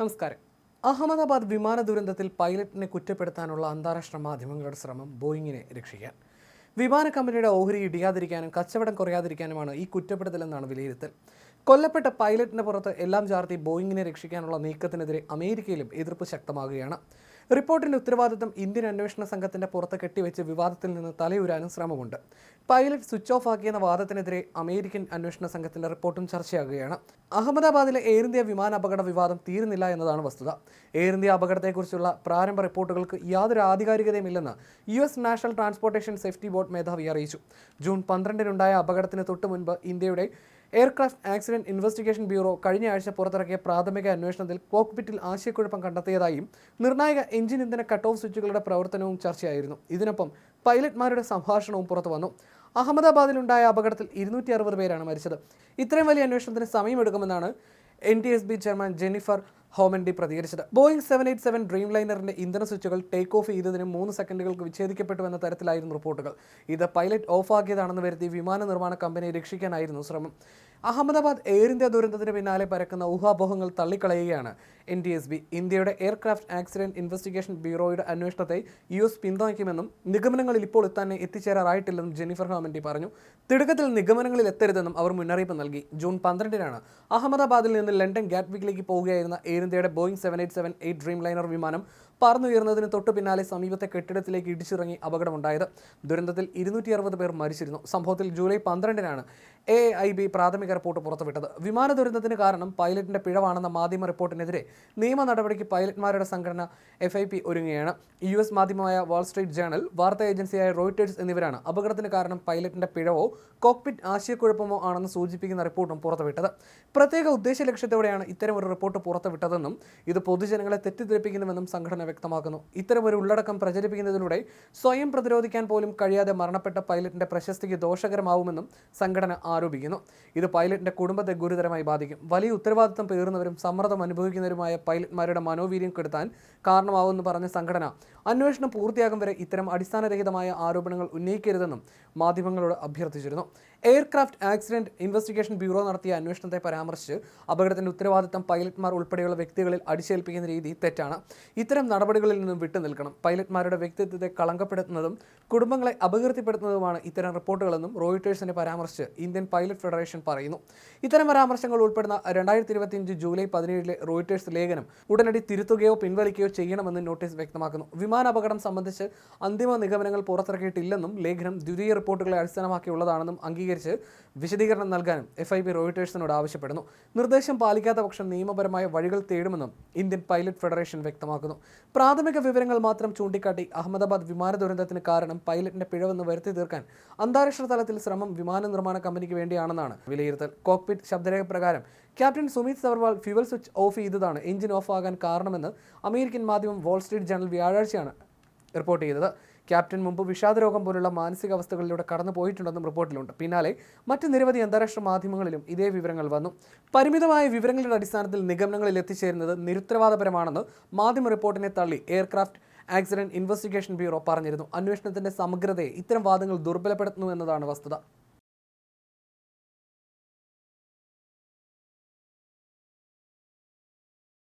നമസ്കാരം. അഹമ്മദാബാദ് വിമാന ദുരന്തത്തിൽ പൈലറ്റിനെ കുറ്റപ്പെടുത്താനുള്ള അന്താരാഷ്ട്ര മാധ്യമങ്ങളുടെ ശ്രമം ബോയിങ്ങിനെ രക്ഷിക്കാൻ. വിമാന കമ്പനിയുടെ ഓഹരി ഇടിയാതിരിക്കാനും കച്ചവടം കുറയാതിരിക്കാനുമാണ് ഈ കുറ്റപ്പെടുത്തലെന്നാണ് വിലയിരുത്തൽ. കൊല്ലപ്പെട്ട പൈലറ്റിന് പുറത്ത് എല്ലാം ചാർത്തി ബോയിങ്ങിനെ രക്ഷിക്കാനുള്ള നീക്കത്തിനെതിരെ അമേരിക്കയിലും എതിർപ്പ് ശക്തമാകുകയാണ്. റിപ്പോർട്ടിന്റെ ഉത്തരവാദിത്തം ഇന്ത്യൻ അന്വേഷണ സംഘത്തിന്റെ പുറത്ത് കെട്ടിവെച്ച് വിവാദത്തിൽ നിന്ന് തലയുരാനും ശ്രമമുണ്ട്. പൈലറ്റ് സ്വിച്ച് ഓഫ് ആക്കിയെന്ന വാദത്തിനെതിരെ അമേരിക്കൻ അന്വേഷണ സംഘത്തിന്റെ റിപ്പോർട്ടും ചർച്ചയാകുകയാണ്. അഹമ്മദാബാദിലെ എയർ ഇന്ത്യ വിമാന അപകട വിവാദം തീരുന്നില്ല എന്നതാണ് വസ്തുത. എയർ ഇന്ത്യ അപകടത്തെക്കുറിച്ചുള്ള പ്രാരംഭ റിപ്പോർട്ടുകൾക്ക് യാതൊരു ആധികാരികതയുമില്ലെന്ന് U S National Transportation Safety Board മേധാവി അറിയിച്ചു. ജൂൺ പന്ത്രണ്ടിനുണ്ടായ അപകടത്തിന് തൊട്ടു മുൻപ് ഇന്ത്യയുടെ എയർക്രാഫ്റ്റ് ആക്സിഡന്റ് ഇൻവെസ്റ്റിഗേഷൻ ബ്യൂറോ കഴിഞ്ഞ ആഴ്ച പുറത്തിറക്കിയ പ്രാഥമിക അന്വേഷണത്തിൽ കോക്ക്പിറ്റിൽ ആശയക്കുഴപ്പം കണ്ടെത്തിയതായും നിർണായക എഞ്ചിൻ ഇന്ധന കട്ട് ഓഫ് സ്വിച്ചുകളുടെ പ്രവർത്തനവും ചർച്ചയായിരുന്നു. ഇതിനൊപ്പം പൈലറ്റ്മാരുടെ സംഭാഷണവും പുറത്തു വന്നു. അഹമ്മദാബാദിലുണ്ടായ അപകടത്തിൽ ഇരുന്നൂറ്റി അറുപത് പേരാണ് മരിച്ചത്. ഇത്രയും വലിയ അന്വേഷണത്തിന് സമയമെടുക്കുമെന്നാണ് N T S B chairman Jennifer Homendy പ്രതികരിച്ചത് ബോയിങ് സെവൻ എയ്റ്റ് സെവൻ ഡ്രീം ലൈനറിന്റെ ഇന്ധന സ്വിച്ചുകൾ ടേക്ക് ഓഫ് ചെയ്തതിന് മൂന്ന് സെക്കൻഡുകൾക്ക് വിച്ഛേദിക്കപ്പെട്ടു എന്ന തരത്തിലായിരുന്നു റിപ്പോർട്ടുകൾ. ഇത് പൈലറ്റ് ഓഫാക്കിയതാണെന്ന് വരുത്തി വിമാന നിർമ്മാണ കമ്പനിയെ രക്ഷിക്കാനായിരുന്നു ശ്രമം. അഹമ്മദാബാദ് എയർ ഇന്ത്യ ദുരന്തത്തിന് പിന്നാലെ പരക്കുന്ന ഊഹാപോഹങ്ങൾ തള്ളിക്കളയുകയാണ് എൻ ഡി എസ് ബി. ഇന്ത്യയുടെ എയർക്രാഫ്റ്റ് ആക്സിഡന്റ് ഇൻവെസ്റ്റിഗേഷൻ ബ്യൂറോയുടെ അന്വേഷണത്തെ യു എസ് പിന്തുണയ്ക്കുമെന്നും നിഗമനങ്ങളിൽ ഇപ്പോൾ തന്നെ എത്തിച്ചേരാറായിട്ടില്ലെന്നും ജെനിഫർ ഹാമന്റി പറഞ്ഞു. തിടുക്കത്തിൽ നിഗമനങ്ങളിൽ എത്തരുതെന്നും അവർ മുന്നറിയിപ്പ് നൽകി. ജൂൺ പന്ത്രണ്ടിനാണ് അഹമ്മദാബാദിൽ നിന്ന് ലണ്ടൻ ഗാറ്റ്വിക്കിലേക്ക് പോവുകയായിരുന്ന എയർ ഇന്ത്യയുടെ Boeing seven eight seven eight dreamliner വിമാനം പറന്നുയർന്നതിന് തൊട്ടു പിന്നാലെ സമീപത്തെ കെട്ടിടത്തിലേക്ക് ഇടിച്ചിറങ്ങി അപകടമുണ്ടായത്. ദുരന്തത്തിൽ ഇരുന്നൂറ്റി അറുപത് പേർ മരിച്ചിരുന്നു. സംഭവത്തിൽ ജൂലൈ പന്ത്രണ്ടിനാണ് എ ഐ ബി പ്രാഥമിക റിപ്പോർട്ട് പുറത്തുവിട്ടത്. വിമാന ദുരന്തത്തിന് കാരണം പൈലറ്റിന്റെ പിഴവാണെന്ന മാധ്യമ റിപ്പോർട്ടിനെതിരെ നിയമ നടപടിക്ക് പൈലറ്റ്മാരുടെ സംഘടന എഫ് ഐ പി ഒരുങ്ങുകയാണ്. യു എസ് മാധ്യമമായ വാൾസ്ട്രീറ്റ് ജേണൽ വാർത്താ ഏജൻസിയായ റോയിറ്റേഴ്സ് എന്നിവരാണ് അപകടത്തിന് കാരണം പൈലറ്റിന്റെ പിഴവോ കോക്പിറ്റ് ആശയക്കുഴപ്പമോ ആണെന്ന് സൂചിപ്പിക്കുന്ന റിപ്പോർട്ടും പുറത്തുവിട്ടത്. പ്രത്യേക ഉദ്ദേശ ലക്ഷ്യത്തോടെയാണ് ഇത്തരം ഒരു റിപ്പോർട്ട് പുറത്തുവിട്ടതെന്നും ഇത് പൊതുജനങ്ങളെ തെറ്റിദ്ധരിപ്പിക്കുന്നുവെന്നും സംഘടന വ്യക്തമാക്കുന്നു. ഇത്തരം ഒരു ഉള്ളടക്കം പ്രചരിപ്പിക്കുന്നതിലൂടെ സ്വയം പ്രതിരോധിക്കാൻ പോലും കഴിയാതെ മരണപ്പെട്ട പൈലറ്റിന്റെ പ്രശസ്തിക്ക് ദോഷകരമാവുമെന്നും സംഘടന ആരോപിക്കുന്നു. ഇത് പൈലറ്റിന്റെ കുടുംബത്തെ ഗുരുതരമായി ബാധിക്കും. വലിയ ഉത്തരവാദിത്തം പേറുന്നവരും സമ്മർദ്ദം അനുഭവിക്കുന്നവരുമായ പൈലറ്റ്മാരുടെ മനോവീര്യം കെടുത്താൻ കാരണമാവുമെന്ന് പറഞ്ഞ സംഘടന അന്വേഷണം പൂർത്തിയാകും വരെ ഇത്തരം അടിസ്ഥാനരഹിതമായ ആരോപണങ്ങൾ ഉന്നയിക്കരുതെന്നും മാധ്യമങ്ങളോട് അഭ്യർത്ഥിച്ചിരുന്നു. എയർക്രാഫ്റ്റ് ആക്സിഡന്റ് ഇൻവെസ്റ്റിഗേഷൻ ബ്യൂറോ നടത്തിയ അന്വേഷണത്തെ പരാമർശിച്ച് അപകടത്തിന്റെ ഉത്തരവാദിത്തം പൈലറ്റ്മാർ ഉൾപ്പെടെയുള്ള വ്യക്തികളിൽ അടിച്ചേൽപ്പിക്കുന്ന രീതി തെറ്റാണ്. ഇത്തരം നടപടികളിൽ നിന്നും വിട്ടുനിൽക്കണം പൈലറ്റ്മാരുടെ വ്യക്തിത്വത്തെ കളങ്കപ്പെടുത്തുന്നതും കുടുംബങ്ങളെ അപകീർത്തിപ്പെടുത്തുന്നതുമാണ് ഇത്തരം റിപ്പോർട്ടുകളെന്നും റോയിട്ടേഴ്സിനെ പരാമർശിച്ച് ഇന്ത്യൻ പൈലറ്റ് ഫെഡറേഷൻ പറയുന്നു. ഇത്തരം പരാമർശങ്ങൾ ഉൾപ്പെടുന്ന രണ്ടായിരത്തി ഇരുപത്തിയഞ്ച് ജൂലൈ പതിനേഴിലെ റോയിട്ടേഴ്സ് ലേഖനം ഉടനടി തിരുത്തുകയോ പിൻവലിക്കുകയോ ചെയ്യണമെന്ന് നോട്ടീസ് വ്യക്തമാക്കുന്നു. വിമാന അപകടം സംബന്ധിച്ച് അന്തിമ നിഗമനങ്ങൾ പുറത്തിറക്കിയിട്ടില്ലെന്നും ലേഖനം ദ്വിതീയ റിപ്പോർട്ടുകളെ അടിസ്ഥാനമാക്കിയുള്ളതാണെന്നും അംഗീകരിച്ച് വിശദീകരണം നൽകാനും എഫ് ഐ ബി റോയിട്ടേഴ്സിനോട് ആവശ്യപ്പെടുന്നു. നിർദ്ദേശം പാലിക്കാത്ത പക്ഷം നിയമപരമായ വഴികൾ തേടുമെന്നും ഇന്ത്യൻ പൈലറ്റ് ഫെഡറേഷൻ വ്യക്തമാക്കുന്നു. പ്രാഥമിക വിവരങ്ങൾ മാത്രം ചൂണ്ടിക്കാട്ടി അഹമ്മദാബാദ് വിമാന ദുരന്തത്തിന് കാരണം പൈലറ്റിന്റെ പിഴവെന്ന് വരുത്തി തീർക്കാൻ അന്താരാഷ്ട്ര തലത്തിൽ ശ്രമം വിമാന നിർമ്മാണ കമ്പനിക്ക് വേണ്ടിയാണെന്നാണ് വിലയിരുത്തൽ. കോക്പിറ്റ് ശബ്ദരേഖ പ്രകാരം captain Sumit Sabharwal fuel switch off ചെയ്തതാണ്. എഞ്ചിൻ ഓഫ് ആകാൻ കാരണമെന്ന് അമേരിക്കൻ മാധ്യമം വാൾ സ്ട്രീറ്റ് ജേണൽ വ്യാഴാഴ്ചയാണ് റിപ്പോർട്ട് ചെയ്തത്. ക്യാപ്റ്റൻ മുമ്പ് വിഷാദരോഗം പോലുള്ള മാനസികാവസ്ഥകളിലൂടെ കടന്നു പോയിട്ടുണ്ടെന്നും റിപ്പോർട്ടിലുണ്ട്. പിന്നാലെ മറ്റ് നിരവധി അന്താരാഷ്ട്ര മാധ്യമങ്ങളിലും ഇതേ വിവരങ്ങൾ വന്നു. പരിമിതമായ വിവരങ്ങളുടെ അടിസ്ഥാനത്തിൽ നിഗമനങ്ങളിൽ എത്തിച്ചേരുന്നത് നിരുത്തരവാദപരമാണെന്ന് മാധ്യമ റിപ്പോർട്ടിനെ തള്ളി എയർക്രാഫ്റ്റ് ആക്സിഡന്റ് ഇൻവെസ്റ്റിഗേഷൻ ബ്യൂറോ പറഞ്ഞിരുന്നു. അന്വേഷണത്തിന്റെ സമഗ്രതയെ ഇത്തരം വാദങ്ങൾ ദുർബലപ്പെടുത്തുന്നു എന്നതാണ് വസ്തുത.